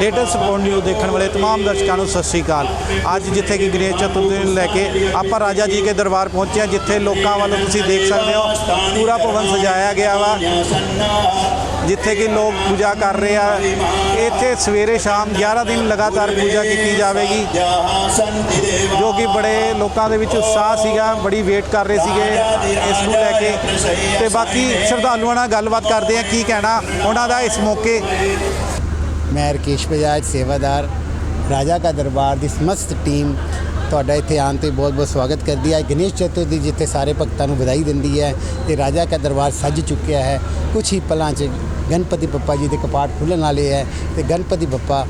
Latest report news ਦੇਖਣ ਵਾਲੇ तमाम ਦਰਸ਼ਕਾਂ ਨੂੰ ਸਤਿ ਸ੍ਰੀ ਅਕਾਲ ਅੱਜ ਜਿੱਥੇ ਕਿ ਗਣੇਸ਼ ਚਤੁਰਥੀ ਨੂੰ ਲੈ ਕੇ ਆਪਾਂ ਰਾਜਾ ਜੀ ਕੇ ਦਰਬਾਰ ਪਹੁੰਚੇ ਹਾਂ ਜਿੱਥੇ ਲੋਕਾਂ ਵੱਲੋਂ ਤੁਸੀਂ ਦੇਖ ਸਕਦੇ ਹੋ ਪੂਰਾ ਭਵਨ ਸਜਾਇਆ ਗਿਆ ਵਾ ਜਿੱਥੇ ਕਿ ਲੋਕ ਪੂਜਾ ਕਰ ਰਹੇ ਆ ਇੱਥੇ ਸਵੇਰੇ ਸ਼ਾਮ 11 ਦਿਨ ਲਗਾਤਾਰ ਪੂਜਾ ਕੀਤੀ ਜਾਵੇਗੀ ਜੋ ਕਿ ਬੜੇ ਲੋਕਾਂ ਦੇ ਵਿੱਚ ਉਤਸ਼ਾਹ ਸੀਗਾ ਬੜੀ ਵੇਟ ਕਰ ਰਹੇ ਸੀਗੇ ਇਸ ਨੂੰ ਲੈ ਕੇ ਤੇ ਬਾਕੀ ਸ਼ਰਧਾਲੂਆਂ ਨਾਲ ਗੱਲਬਾਤ ਕਰਦੇ ਆ ਕੀ ਕਹਿਣਾ ਉਹਨਾਂ ਦਾ ਇਸ ਮੌਕੇ ਮੈਂ ਰਕੇਸ਼ ਬਜਾਜ, ਸੇਵਾਦਾਰ, ਰਾਜਾ ਕਾ ਦਰਬਾਰ ਦੀ ਸਮਸਤ ਟੀਮ ਤੁਹਾਡਾ ਇੱਥੇ ਆਉਣ ਤੇ ਬਹੁਤ-ਬਹੁਤ ਸਵਾਗਤ ਕਰਦੀ ਹੈ। ਗਣੇਸ਼ ਚਤੁਰਥੀ ਜਿੱਥੇ ਸਾਰੇ ਭਗਤਾਂ ਨੂੰ ਵਧਾਈ ਦਿੰਦੀ ਹੈ ਤੇ ਰਾਜਾ ਕਾ ਦਰਬਾਰ ਸੱਜ ਚੁੱਕਿਆ ਹੈ। ਕੁਝ ਹੀ ਪਲਾਂ 'ਚ ਗਣਪਤੀ ਬੱਪਾ ਜੀ ਦੇ ਕਪਾਟ ਖੁੱਲ੍ਹਣ ਵਾਲੇ ਹੈ ਤੇ ਗਣਪਤੀ ਬੱਪਾ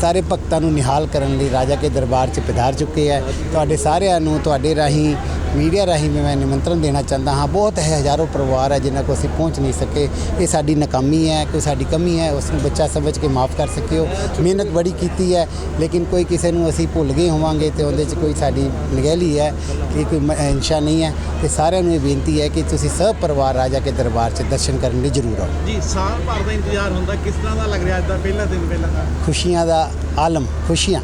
ਸਾਰੇ ਭਗਤਾਂ ਨੂੰ ਨਿਹਾਲ ਕਰਨ ਲਈ ਰਾਜਾ ਕੇ ਦਰਬਾਰ 'ਚ ਪਧਾਰ ਚੁੱਕੇ ਹੈ। ਤੁਹਾਡੇ ਸਾਰਿਆਂ ਨੂੰ ਤੁਹਾਡੇ ਰਾਹੀਂ ਮੀਡੀਆ ਰਾਹੀਂ ਵੀ ਮੈਂ ਨਿਮੰਤਰਣ ਦੇਣਾ ਚਾਹੁੰਦਾ ਹਾਂ। ਬਹੁਤ ਹੈ ਹਜ਼ਾਰੋਂ ਪਰਿਵਾਰ ਹੈ ਜਿਨ੍ਹਾਂ ਕੋ ਅਸੀਂ ਪਹੁੰਚ ਨਹੀਂ ਸਕੇ। ਇਹ ਸਾਡੀ ਨਾਕਾਮੀ ਹੈ ਕੋਈ ਸਾਡੀ ਕਮੀ ਹੈ ਉਸ ਨੂੰ ਬੱਚਾ ਸਮਝ ਕੇ ਮਾਫ ਕਰ ਸਕਿਓ। ਮਿਹਨਤ ਬੜੀ ਕੀਤੀ ਹੈ ਲੇਕਿਨ ਕੋਈ ਕਿਸੇ ਨੂੰ ਅਸੀਂ ਭੁੱਲ ਗਏ ਹੋਵਾਂਗੇ ਤੇ ਉਹਦੇ 'ਚ ਕੋਈ ਸਾਡੀ ਨਗਹਿਲੀ ਹੈ ਇਹ ਕੋਈ ਅੰਸ਼ਾ ਨਹੀਂ ਹੈ। ਤੇ ਸਾਰਿਆਂ ਨੂੰ ਇਹ ਬੇਨਤੀ ਹੈ ਕਿ ਤੁਸੀਂ ਸਭ ਪਰਿਵਾਰ ਰਾਜਾ ਕੇ ਦਰਬਾਰ 'ਚ ਦਰਸ਼ਨ ਕਰਨ ਲਈ ਜ਼ਰੂਰ ਆਓ। ਜੀ ਸਾਲ ਭਰ ਦਾ ਇੰਤਜ਼ਾਰ ਹੁੰਦਾ ਕਿਸ ਤਰ੍ਹਾਂ ਦਾ ਲੱਗ ਰਿਹਾ ਅੱਜ ਦਾ ਪਹਿਲਾ ਦਿਨ ਪਹਿਲਾ ਖੁਸ਼ੀਆਂ ਦਾ ਆਲਮ ਖੁਸ਼ੀਆਂ।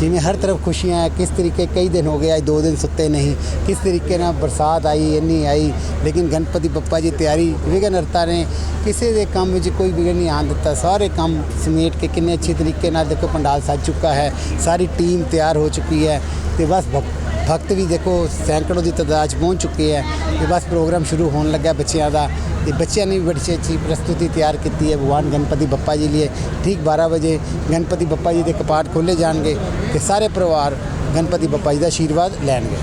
ਜਿਵੇਂ ਹਰ ਤਰਫ ਖੁਸ਼ੀਆਂ ਹੈ, ਕਿਸ ਤਰੀਕੇ ਕਈ ਦਿਨ ਹੋ ਗਏ, ਅੱਜ ਦੋ ਦਿਨ ਸੁੱਤੇ ਨਹੀਂ, ਕਿਸ ਤਰੀਕੇ ਨਾਲ ਬਰਸਾਤ ਆਈ, ਇੰਨੀ ਆਈ, ਲੇਕਿਨ ਗਣਪਤੀ ਬੱਪਾ ਜੀ ਤਿਆਰੀ ਵਿਘਨਹਰਤਾ ਨੇ, ਕਿਸੇ ਦੇ ਕੰਮ ਵਿੱਚ ਕੋਈ ਵਿਘਨ ਨਹੀਂ ਆਉਣ ਦਿੱਤਾ, ਸਾਰੇ ਕੰਮ ਸਮੇਟ ਕੇ ਕਿੰਨੇ ਅੱਛੇ ਤਰੀਕੇ ਨਾਲ ਦੇਖੋ, ਪੰਡਾਲ ਸੱਜ ਚੁੱਕਾ ਹੈ, ਸਾਰੀ ਟੀਮ ਤਿਆਰ ਹੋ ਚੁੱਕੀ ਹੈ, ਤੇ ਬਸ ਭਗ- ਭਗਤ ਵੀ ਦੇਖੋ, ਸੈਂਕੜੋਂ ਦੀ ਤਾਦਾਦ 'ਚ ਪਹੁੰਚ ਚੁੱਕੇ ਹੈ। ਤੇ ਬਸ ਪ੍ਰੋਗਰਾਮ ਸ਼ੁਰੂ ਹੋਣ ਲੱਗਾ ਬੱਚਿਆਂ ਦਾ। ਤੇ ਬੱਚਿਆਂ ਨੇ ਵੀ ਬੜੀ ਅੱਛੀ- ਅੱਛੀ ਪ੍ਰਸਤੁਤੀ ਤਿਆਰ ਕੀਤੀ ਹੈ। ਭਗਵਾਨ ਗਣਪਤੀ ਬੱਪਾ ਜੀ ਲਈ ਠੀਕ 12 ਵਜੇ ਗਣਪਤੀ ਬੱਪਾ ਜੀ ਦੇ ਕਪਾਟ ਖੋਲੇ ਜਾਣਗੇ ਤੇ ਸਾਰੇ ਪਰਿਵਾਰ ਗਣਪਤੀ ਬੱਪਾ ਜੀ ਦਾ ਆਸ਼ੀਰਵਾਦ ਲੈਣਗੇ।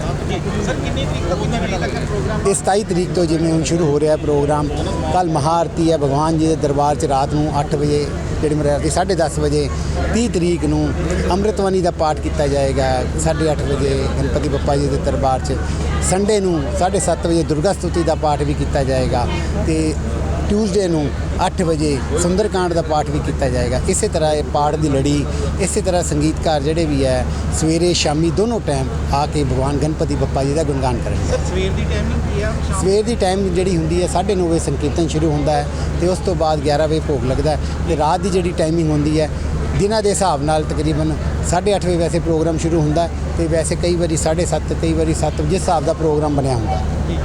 ਸਰ ਕਿੰਨੀ ਤਰੀਕ ਤੱਕ ਹੁੰਦਾ ਮੇਲਾ ਪ੍ਰੋਗਰਾਮ 27 ਤਰੀਕ ਤੋਂ ਜਿਵੇਂ ਹੁਣ ਸ਼ੁਰੂ ਹੋ ਰਿਹਾ ਪ੍ਰੋਗਰਾਮ ਕੱਲ ਮਹਾਆਰਤੀ ਹੈ। ਭਗਵਾਨ ਜੀ ਦੇ ਦਰਬਾਰ 'ਚ ਰਾਤ ਨੂੰ 8 ਵਜੇ ਜਿਹੜੀ ਮੇਰੀ ਆਰਤੀ 10:30 ਵਜੇ 30 ਤਰੀਕ ਨੂੰ ਅੰਮ੍ਰਿਤਵਾਣੀ ਦਾ ਪਾਠ ਕੀਤਾ ਜਾਏਗਾ 8:30 ਵਜੇ ਗਣਪਤੀ ਬੱਪਾ ਜੀ ਦੇ ਦਰਬਾਰ 'ਚ। ਸੰਡੇ ਨੂੰ 7:30 ਵਜੇ ਦੁਰਗਾ ਸਤੁਤੀ ਦਾ ਪਾਠ ਵੀ ਕੀਤਾ ਜਾਏਗਾ ਤੇ ਟਿਊਜ਼ਡੇ ਨੂੰ 8 ਵਜੇ ਸੁੰਦਰ ਕਾਂਡ ਦਾ ਪਾਠ ਵੀ ਕੀਤਾ ਜਾਏਗਾ। ਇਸੇ ਤਰ੍ਹਾਂ ਇਹ ਪਾੜ ਦੀ ਲੜੀ ਇਸੇ ਤਰ੍ਹਾਂ ਸੰਗੀਤਕਾਰ ਜਿਹੜੇ ਵੀ ਹੈ ਸਵੇਰੇ ਸ਼ਾਮੀ ਦੋਨੋਂ ਟਾਈਮ ਆ ਕੇ ਭਗਵਾਨ ਗਣਪਤੀ ਬੱਪਾ ਜੀ ਦਾ ਗੁਣਗਾਨ ਕਰਨਗੇ ਸਵੇਰ ਦੀ ਟਾਈਮਿੰਗ ਕੀ ਆ? ਸਵੇਰ ਦੀ ਟਾਈਮ ਜਿਹੜੀ ਹੁੰਦੀ ਹੈ 9:30 ਵਜੇ ਸੰਕੀਰਤਨ ਸ਼ੁਰੂ ਹੁੰਦਾ ਹੈ ਤੇ ਉਸ ਤੋਂ ਬਾਅਦ 11 ਵਜੇ ਭੋਗ ਲੱਗਦਾ ਤੇ ਰਾਤ ਦੀ ਜਿਹੜੀ ਟਾਈਮਿੰਗ ਹੁੰਦੀ ਹੈ ਦਿਨਾਂ ਦੇ ਹਿਸਾਬ ਨਾਲ ਤਕਰੀਬਨ 8:30 ਵਜੇ ਵੈਸੇ ਪ੍ਰੋਗਰਾਮ ਸ਼ੁਰੂ ਹੁੰਦਾ ਤੇ ਵੈਸੇ ਕਈ ਵਾਰੀ 7:30 ਕਈ ਵਾਰੀ 7 ਵਜੇ ਹਿਸਾਬ ਦਾ ਪ੍ਰੋਗਰਾਮ ਬਣਿਆ ਹੁੰਦਾ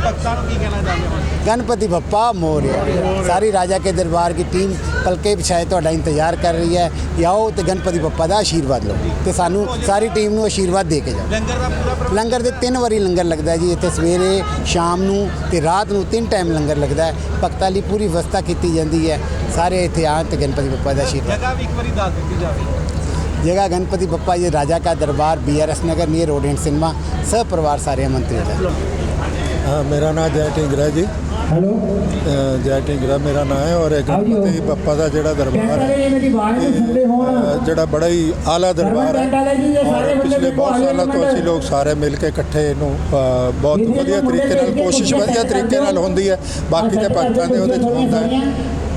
ਭਗਤਾਂ ਨੂੰ ਕੀ ਕਹਿਣਾ ਚਾਹੁੰਦੇ ਹੋ? ਗਣਪਤੀ ਬੱਪਾ ਮੋਰਿਆ। ਸਾਰੀ ਰਾਜਾ ਕੇ ਦਰਬਾਰ ਦੀ ਟੀਮ ਪਲਕੇ ਪਿਛਾਏ ਤੁਹਾਡਾ ਇੰਤਜ਼ਾਰ ਕਰ ਰਹੀ ਹੈ ਆਓ ਤੇ ਗਣਪਤੀ ਬੱਪਾ ਦਾ ਆਸ਼ੀਰਵਾਦ ਲਓ ਤੇ ਸਾਨੂੰ ਸਾਰੀ ਟੀਮ ਨੂੰ ਆਸ਼ੀਰਵਾਦ ਦੇ ਕੇ ਜਾਓ। ਲੰਗਰ ਦਾ ਪੂਰਾ ਲੰਗਰ ਦੇ ਤਿੰਨ ਵਾਰੀ ਲੰਗਰ ਲੱਗਦਾ ਜੀ ਇੱਥੇ ਸਵੇਰੇ ਸ਼ਾਮ ਨੂੰ ਤੇ ਰਾਤ ਨੂੰ ਤਿੰਨ ਟਾਈਮ ਲੰਗਰ ਲੱਗਦਾ ਭਗਤਾਂ ਲਈ ਪੂਰੀ ਵਿਵਸਥਾ ਕੀਤੀ ਜਾਂਦੀ ਹੈ। ਸਾਰੇ ਇੱਥੇ ਆਣ ਤੇ ਗਣਪਤੀ ਬੱਪਾ ਦਾ ਆਸ਼ੀਰਵਾਦ। ਜਗ੍ਹਾ ਵੀ ਇੱਕ ਵਾਰੀ ਦੱਸ ਦਿੱਤੀ ਜਾਵੇ। जगह गणपति बप्पा ये राजा का दरबार B R S Nagar near road and cinema सब परिवार सारे आमंत्रित है हाँ मेरा नाम जय ਹੈਲੋ। ਜੈ ਢਿੰਗਰਾ ਮੇਰਾ ਨਾਮ ਹੈ ਔਰ ਇਹ ਗਣਪਤੀ ਬੱਪਾ ਦਾ ਜਿਹੜਾ ਦਰਬਾਰ ਹੈ ਜਿਹੜਾ ਬੜਾ ਹੀ ਆਲਾ ਦਰਬਾਰ ਹੈ। ਪਿਛਲੇ ਬਹੁਤ ਸਾਲਾਂ ਤੋਂ ਅਸੀਂ ਲੋਕ ਸਾਰੇ ਮਿਲ ਕੇ ਇਕੱਠੇ ਇਹਨੂੰ ਬਹੁਤ ਵਧੀਆ ਤਰੀਕੇ ਨਾਲ ਕੋਸ਼ਿਸ਼ ਵਧੀਆ ਤਰੀਕੇ ਨਾਲ ਹੁੰਦੀ ਹੈ। ਬਾਕੀ ਦੇ ਭਗਤਾਂ ਦੇ ਉਹਦੇ 'ਚ ਹੁੰਦਾ ਹੈ।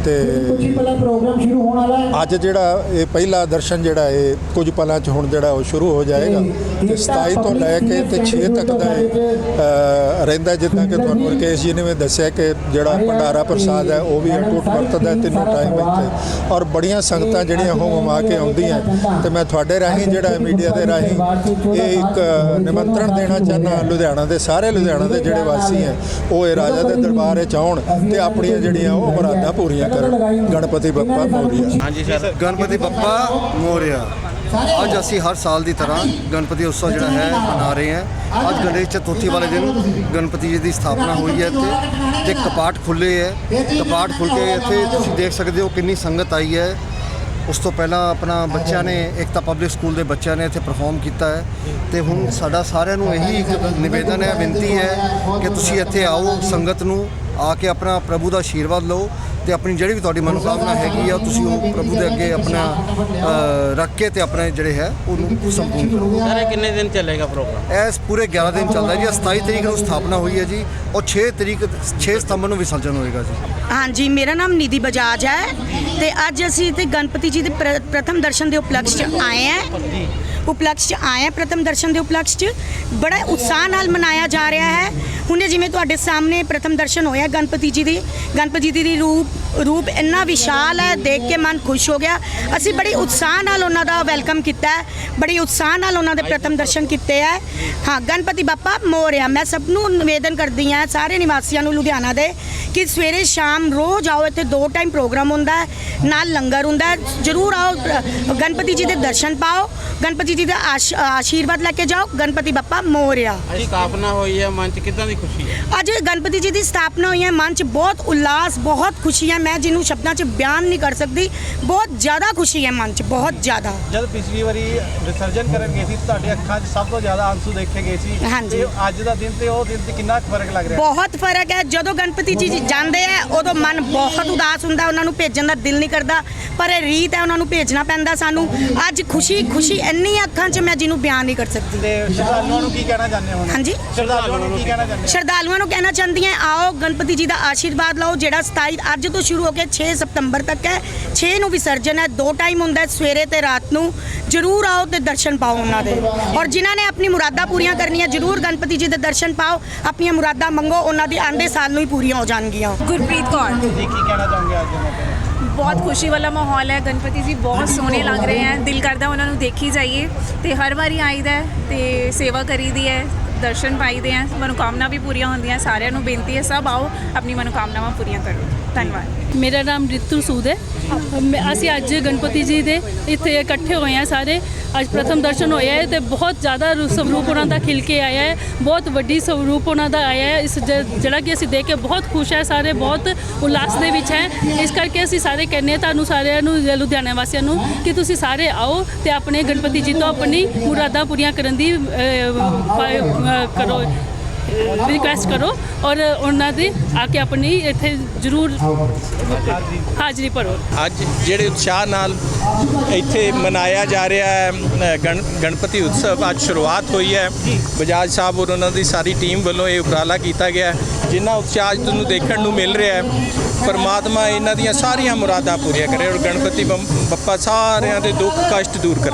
ਤੇ ਕੁਝ ਪਹਿਲਾਂ ਪ੍ਰੋਗਰਾਮ ਸ਼ੁਰੂ ਹੋਣ ਵਾਲਾ ਹੈ। ਅੱਜ ਜਿਹੜਾ ਇਹ ਪਹਿਲਾ ਦਰਸ਼ਨ ਜਿਹੜਾ ਇਹ ਕੁਝ ਪਲਾਂ 'ਚ ਹੁਣ ਜਿਹੜਾ ਉਹ ਸ਼ੁਰੂ ਹੋ ਜਾਏਗਾ। ਤੇ 27 ਤੋਂ ਲੈ ਕੇ ਤੇ 6 ਤੱਕ ਦਾ ਇਹ ਰਹਿੰਦਾ ਜਿੱਦਾਂ ਕਿ ਤੁਹਾਨੂੰ ਰਕੇਸ਼ ਜੀ ਨੇ ਵੀ ਦੱਸਿਆ ਕਿ ਜਿਹੜਾ ਭੰਡਾਰਾ ਪ੍ਰਸਾਦ ਹੈ ਉਹ ਵੀ ਅਟੁੱਟ ਵਰਤਦਾ ਹੈ ਤਿੰਨੋਂ ਟਾਈਮ ਇੱਥੇ। ਔਰ ਬੜੀਆਂ ਸੰਗਤਾਂ ਜਿਹੜੀਆਂ ਉਹ ਮਮਾ ਕੇ ਆਉਂਦੀਆਂ ਤੇ ਮੈਂ ਤੁਹਾਡੇ ਰਾਹੀਂ ਜਿਹੜਾ ਮੀਡੀਆ ਦੇ ਰਾਹੀਂ ਇਹ ਇੱਕ ਨਿਮੰਤਰਣ ਦੇਣਾ ਚਾਹੁੰਦਾ ਲੁਧਿਆਣਾ ਦੇ ਸਾਰੇ ਲੁਧਿਆਣਾ ਦੇ ਜਿਹੜੇ ਵਾਸੀ ਹੈ ਉਹ ਇਹ ਰਾਜਾ ਦੇ ਦਰਬਾਰ ਵਿੱਚ ਆਉਣ ਤੇ ਆਪਣੀਆਂ ਜਿਹੜੀਆਂ ਉਹ ਮੁਰਾਦਾਂ ਪੂਰੀਆਂ ਕਰਨ ਗਣਪਤੀ ਬੱਪਾ ਮੋਰੀਆ। ਹਾਂਜੀ ਸਰ। ਗਣਪਤੀ ਬੱਪਾ ਮੋਰਿਆ। ਅੱਜ ਅਸੀਂ ਹਰ ਸਾਲ ਦੀ ਤਰ੍ਹਾਂ ਗਣਪਤੀ ਉਤਸਵ ਜਿਹੜਾ ਹੈ ਮਨਾ ਰਹੇ ਹਾਂ। ਅੱਜ ਗਣੇਸ਼ ਚਤੁਰਥੀ ਵਾਲੇ ਦਿਨ ਗਣਪਤੀ ਜੀ ਦੀ ਸਥਾਪਨਾ ਹੋਈ ਹੈ ਇੱਥੇ। ਤੇ ਕਪਾਟ ਖੁੱਲੇ ਹੈ। ਕਪਾਟ ਖੁੱਲ ਕੇ ਇੱਥੇ ਤੁਸੀਂ ਦੇਖ ਸਕਦੇ ਹੋ ਕਿੰਨੀ ਸੰਗਤ ਆਈ ਹੈ। ਉਸ ਤੋਂ ਪਹਿਲਾਂ ਆਪਣਾ ਬੱਚਿਆਂ ਨੇ ਇੱਕ ਤਾਂ ਪਬਲਿਕ ਸਕੂਲ ਦੇ ਬੱਚਿਆਂ ਨੇ ਇੱਥੇ ਪਰਫਾਰਮ ਕੀਤਾ ਹੈ। ਤੇ ਹੁਣ ਸਾਡਾ ਸਾਰਿਆਂ ਨੂੰ ਇਹੀ ਇੱਕ ਨਿਵੇਦਨ ਹੈ ਬੇਨਤੀ ਹੈ ਕਿ ਤੁਸੀਂ ਇੱਥੇ ਆਓ ਸੰਗਤ ਨੂੰ ਆ ਕੇ ਆਪਣਾ ਪ੍ਰਭੂ ਦਾ ਆਸ਼ੀਰਵਾਦ ਲਓ। ਤੇ ਆਪਣੀ ਜਿਹੜੀ ਵੀ ਤੁਹਾਡੀ ਮਨੋਕਾਮਨਾ ਹੈਗੀ ਆ ਤੁਸੀਂ ਉਹ ਪ੍ਰਭੂ ਦੇ ਅੱਗੇ ਆਪਣਾ ਰੱਖ ਕੇ ਤੇ ਆਪਣੇ ਜਿਹੜੇ ਹੈ ਉਹਨੂੰ ਸੰਪੂਰਨ ਕਰੋ। ਸਰ ਇਹ ਕਿੰਨੇ ਦਿਨ ਚੱਲੇਗਾ ਪ੍ਰੋਗਰਾਮ? ਇਸ ਪੂਰੇ 11 ਦਿਨ ਚੱਲਦਾ ਜੀ 27 ਤਰੀਕ ਨੂੰ ਸਥਾਪਨਾ ਹੋਈ ਹੈ ਜੀ ਔਰ 6 ਤਰੀਕ 6 ਸਤੰਬਰ ਨੂੰ ਵਿਸਰਜਨ ਹੋਏਗਾ ਜੀ। ਹਾਂਜੀ ਮੇਰਾ ਨਾਮ ਨਿਧੀ ਬਜਾਜ ਹੈ ਤੇ ਅੱਜ ਅਸੀਂ ਤੇ ਗਣਪਤੀ ਜੀ ਦੇ ਪ੍ਰ- ਪ੍ਰਥਮ ਦਰਸ਼ਨ ਦੇ ਉਪਲਕਸ਼ 'ਚ ਆਏ ਹਾਂ। ਉਪਲਕਸ਼ 'ਚ ਆਏ ਹਾਂ ਪ੍ਰਥਮ ਦਰਸ਼ਨ ਦੇ ਉਪਲਕਸ਼ 'ਚ। ਬੜਾ ਉਤਸ਼ਾਹ ਨਾਲ ਮਨਾਇਆ ਜਾ ਰਿਹਾ ਹੈ ਹੁਣੇ ਜਿਵੇਂ ਤੁਹਾਡੇ ਸਾਹਮਣੇ ਪ੍ਰਥਮ ਦਰਸ਼ਨ ਹੋਇਆ ਗਣਪਤੀ ਜੀ ਦੇ ਗਣਪਤੀ ਜੀ ਦੀ ਰੂਪ ਰੂਪ ਇੰਨਾ ਵਿਸ਼ਾਲ ਹੈ ਦੇਖ ਕੇ ਮਨ ਖੁਸ਼ ਹੋ ਗਿਆ। ਅਸੀਂ ਬੜੀ ਉਤਸ਼ਾਹ ਨਾਲ ਉਹਨਾਂ ਦਾ ਵੈਲਕਮ ਕੀਤਾ ਹੈ ਬੜੀ ਉਤਸ਼ਾਹ ਨਾਲ ਉਹਨਾਂ ਦੇ ਪ੍ਰਥਮ ਦਰਸ਼ਨ ਕੀਤੇ ਹੈ। ਹਾਂ ਗਣਪਤੀ ਬਾਪਾ ਮੋਰਿਆ ਮੈਂ ਸਭ ਨੂੰ ਨਿਵੇਦਨ ਕਰਦੀ ਹਾਂ ਸਾਰੇ ਨਿਵਾਸੀਆਂ ਨੂੰ ਲੁਧਿਆਣਾ ਦੇ ਕਿ ਸਵੇਰੇ ਸ਼ਾਮ ਰੋਜ਼ ਆਓ ਇੱਥੇ ਦੋ ਟਾਈਮ ਪ੍ਰੋਗਰਾਮ ਹੁੰਦਾ ਨਾਲ ਲੰਗਰ ਹੁੰਦਾ ਜ਼ਰੂਰ ਆਓ ਗਣਪਤੀ ਜੀ ਦੇ ਦਰਸ਼ਨ ਪਾਓ ਗਣਪਤੀ ਜੀ ਦਾ ਆਸ਼ੀਰਵਾਦ ਲੈ ਕੇ ਜਾਓ ਗਣਪਤੀ ਬਾਪਾ ਮੋਰਿਆ। ਸਥਾਪਨਾ ਹੋਈ ਹੈ ਮਨ ਚ ਕਿਦਾਂ ਦੀ ਖੁਸ਼ੀ ਹੈ? ਅੱਜ ਗਣਪਤੀ ਜੀ ਦੀ ਸਥਾਪਨਾ ਹੋਈ ਹੈ ਮਨ ਚ ਬਹੁਤ ਉਲਾਸ ਬਹੁਤ ਖੁਸ਼ੀਆਂ ਮੈਂ ਜਿਹਨੂੰ ਸ਼ਬਦਾਂ 'ਚ ਬਿਆਨ ਨਹੀਂ ਕਰ ਸਕਦੀ ਬਹੁਤ ਜ਼ਿਆਦਾ ਖੁਸ਼ੀ ਹੈ ਮਨ 'ਚ ਬਹੁਤ ਜ਼ਿਆਦਾ। ਜਦ ਪਿਛਲੀ ਵਾਰੀ ਵਿਸਰਜਨ ਕਰਨ ਗਏ ਸੀ ਤੁਹਾਡੇ ਅੱਖਾਂ 'ਚ ਸਭ ਤੋਂ ਜ਼ਿਆਦਾ ਆਂਸੂ ਦੇਖੇ ਗਏ ਸੀ ਹਾਂਜੀ। ਤੇ ਅੱਜ ਦਾ ਦਿਨ ਤੇ ਉਹ ਦਿਨ 'ਚ ਕਿੰਨਾ ਕੁ ਫ਼ਰਕ ਲੱਗ ਰਿਹਾ? ਬਹੁਤ ਫ਼ਰਕ ਹੈ ਜਦੋਂ ਗਣਪਤੀ ਜੀ ਜਾਂਦੇ ਆ ਉਦੋਂ ਮਨ ਬਹੁਤ ਉਦਾਸ ਹੁੰਦਾ ਉਹਨਾਂ ਨੂੰ ਭੇਜਣ ਦਾ ਦਿਲ ਨਹੀਂ ਕਰਦਾ ਪਰ ਇਹ ਰੀਤ ਹੈ ਉਹਨਾਂ ਨੂੰ ਭੇਜਣਾ ਪੈਂਦਾ ਸਾਨੂੰ। ਅੱਜ ਖੁਸ਼ੀ ਖੁਸ਼ੀ ਇੰਨੀ ਹੈ ਅੱਖਾਂ 'ਚ ਮੈਂ ਜਿਹਨੂੰ ਬਿਆਨ ਨਹੀਂ ਕਰ ਸਕਦੀ। ਤੇ ਸ਼ਰਧਾਲੂਆਂ ਨੂੰ ਕੀ ਕਹਿਣਾ ਚਾਹੁੰਦੇ ਹੋ ਹਾਂਜੀ। ਸ਼ਰਧਾਲੂਆਂ ਨੂੰ ਕੀ ਕਹਿਣਾ ਚਾਹੁੰਦੇ ਹੋ? ਸ਼ਰਧਾਲੂਆਂ ਨੂੰ ਕਹਿਣਾ ਚਾਹੁੰਦੀ ਹਾਂ ਆਓ ਗਣਪਤੀ ਜੀ ਦਾ ਆਸ਼ੀਰਵਾਦ ਲਓ ਜਿਹੜਾ 27 ਅੱਜ ਤੋਂ ਸ਼ੁਰੂ ਹੋ ਕੇ 6 ਸਤੰਬਰ ਤੱਕ ਹੈ। 6 ਨੂੰ ਵਿਸਰਜਨ ਹੈ ਦੋ ਟਾਈਮ ਹੁੰਦਾ ਹੈ ਸਵੇਰੇ ਤੇ ਰਾਤ ਨੂੰ। ਜਰੂਰ ਆਓ ਤੇ ਦਰਸ਼ਨ ਪਾਓ ਉਹਨਾਂ ਦੇ। ਔਰ ਜਿਨ੍ਹਾਂ ਨੇ ਆਪਣੀ ਮੁਰਾਦਾਂ ਪੂਰੀਆਂ ਕਰਨੀਆਂ ਜਰੂਰ ਗਣਪਤੀ ਜੀ ਦੇ ਦਰਸ਼ਨ ਪਾਓ। ਆਪਣੀਆਂ ਮੁਰਾਦਾਂ ਮੰਗੋ ਉਹਨਾਂ ਦੀ ਆਂਦੇ ਸਾਲ ਨੂੰ ਹੀ ਪੂਰੀਆਂ ਹੋ ਜਾਣਗੀਆਂ। ਗੁਰਪ੍ਰੀਤ ਕੌਰ। ਜੀ ਕੀ ਕਹਿਣਾ ਚਾਹੋਗੇ ਅੱਜ ਦੇ ਮੌਕੇ ਤੇ? ਬਹੁਤ ਖੁਸ਼ੀ ਵਾਲਾ ਮਾਹੌਲ ਹੈ। ਗਣਪਤੀ ਜੀ ਬਹੁਤ ਸੋਹਣੇ ਲੱਗ ਰਹੇ ਹੈ। ਦਿਲ ਕਰਦਾ ਉਹਨਾਂ ਨੂੰ ਦੇਖੀ ਜਾਈਏ। ਤੇ ਹਰ ਵਾਰੀ ਆਈਦਾ ਹੈ ਤੇ ਸੇਵਾ ਕਰੀਦੀ ਹੈ ਦਰਸ਼ਨ ਪਾਈਦੇ ਹੈ। ਮਨੋਕਾਮਨਾ ਵੀ ਪੂਰੀਆਂ ਹੁੰਦੀਆਂ। ਸਾਰਿਆਂ ਨੂੰ ਬੇਨਤੀ ਹੈ ਸਭ ਆਓ ਆਪਣੀ ਮਨੋਕਾਮਨਾਵਾਂ ਪੂਰੀਆਂ ਕਰੋ। ਧੰਨਵਾਦ। ਮੇਰਾ ਨਾਮ ਰਿਤੂ ਸੂਦ ਹੈ। ਮੈਂ- ਅਸੀਂ ਅੱਜ ਗਣਪਤੀ ਜੀ ਦੇ ਇੱਥੇ ਇਕੱਠੇ ਹੋਏ ਆ ਸਾਰੇ। ਅੱਜ ਪ੍ਰਥਮ ਦਰਸ਼ਨ ਹੋਇਆ ਹੈ ਤੇ ਬਹੁਤ ਜ਼ਿਆਦਾ ਸਵਰੂਪ ਉਹਨਾਂ ਦਾ ਖਿਲ ਕੇ ਆਇਆ ਹੈ। ਬਹੁਤ ਵੱਡੀ ਸਵਰੂਪ ਉਹਨਾਂ ਦਾ ਆਇਆ ਹੈ। ਇਸ ਜਿਹੜਾ ਕਿ ਅਸੀਂ ਦੇਖ ਕੇ ਬਹੁਤ ਖੁਸ਼ ਹੈ, ਸਾਰੇ ਬਹੁਤ ਉਲਾਸ ਦੇ ਵਿੱਚ ਹੈ। ਇਸ ਕਰਕੇ ਅਸੀਂ ਸਾਰੇ ਕਹਿੰਦੇ ਹਾਂ ਤੁਹਾਨੂੰ ਸਾਰਿਆਂ ਨੂੰ, ਲੁਧਿਆਣੇ ਵਾਸੀਆਂ ਨੂੰ, ਕਿ ਤੁਸੀਂ ਸਾਰੇ ਆਓ ਤੇ ਆਪਣੇ ਗਣਪਤੀ ਜੀ ਤੋਂ ਆਪਣੀ ਮੁਰਾਦਾਂ ਪੂਰੀਆਂ ਕਰਨ ਦੀ ਕਰੋ। ਰਿਕੁਐਸਟ ਕਰੋ ਔਰ ਉਹਨਾਂ ਦੀ ਆ ਕੇ ਆਪਣੀ ਇੱਥੇ ਜ਼ਰੂਰ ਹਾਜ਼ਰੀ ਭਰੋ। ਅੱਜ ਜਿਹੜੇ ਉਤਸ਼ਾਹ ਨਾਲ ਇੱਥੇ ਮਨਾਇਆ ਜਾ ਰਿਹਾ ਹੈ ਗਣ ਗਣਪਤੀ ਉਤਸਵ ਅੱਜ ਸ਼ੁਰੂਆਤ ਹੋਈ ਹੈ। ਬਜਾਜ ਸਾਹਿਬ ਔਰ ਉਹਨਾਂ ਦੀ ਸਾਰੀ ਟੀਮ ਵੱਲੋਂ ਇਹ ਉਪਰਾਲਾ ਕੀਤਾ ਗਿਆ ਜਿੰਨਾ ਉਤਸ਼ਾਹ ਅੱਜ ਤੁਹਾਨੂੰ ਦੇਖਣ ਨੂੰ ਮਿਲ ਰਿਹਾ ਹੈ, ਪਰਮਾਤਮਾ ਇਹਨਾਂ ਦੀਆਂ ਸਾਰੀਆਂ ਮੁਰਾਦਾਂ ਪੂਰੀਆਂ ਕਰੇ ਔਰ ਗਣਪਤੀ ਬੰਮ- ਬੱਪਾ ਸਾਰਿਆਂ ਦੇ ਦੁੱਖ, ਕਸ਼ਟ ਦੂਰ ਕਰੇ।